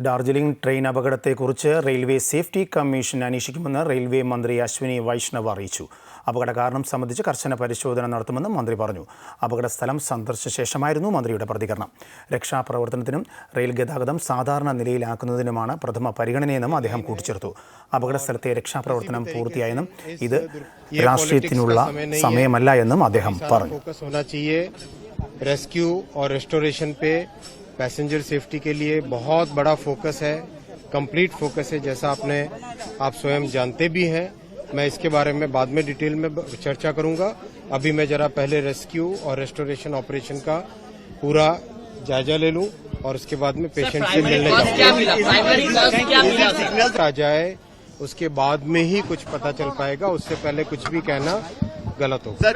Darjeeling train അപകടത്തെക്കുറിച്ച് railway safety commission അന്വേഷിക്കുമെന്ന് railway മന്ത്രി അശ്വിനി വൈഷ്ണവ് അറിയിച്ചു അപകട കാരണം സംബന്ധിച്ച് കർശന പരിശോധന നടത്തുമെന്ന് മന്ത്രി പറഞ്ഞു അപകട സ്ഥലം സന്ദർശിച്ച ശേഷമായിരുന്നു മന്ത്രിയുടെ പ്രതികരണം രക്ഷാപ്രവർത്തനത്തിനും റെയിൽ ഗതാഗതം സാധാരണ നിലയിലാക്കുന്നതിനുമാണ് പ്രഥമ പരിഗണനയെന്നും അദ്ദേഹം കൂട്ടിച്ചേർത്തു അപകട സ്ഥലത്തെ രക്ഷാപ്രവർത്തനം പൂർത്തിയായെന്നും ഇത് രാഷ്ട്രീയത്തിനുള്ള സമയമല്ല എന്നും അദ്ദേഹം പറഞ്ഞു फोकस होना चाहिए रेस्क्यू और रेस्टोरेशन पे पैसेंजर सेफ्टी के लिए बहुत बड़ा फोकस है कंप्लीट फोकस है जैसा आपने आप स्वयं जानते भी हैं। मैं इसके बारे में बाद में डिटेल में चर्चा करूँगा। अभी मैं जरा पहले रेस्क्यू और रेस्टोरेशन ऑपरेशन का पूरा जायजा ले लूँ और उसके बाद में पेशेंट से मिलने जाऊँगा। आ जाए उसके बाद में ही कुछ पता चल पाएगा उससे पहले कुछ भी कहना गलत होगा।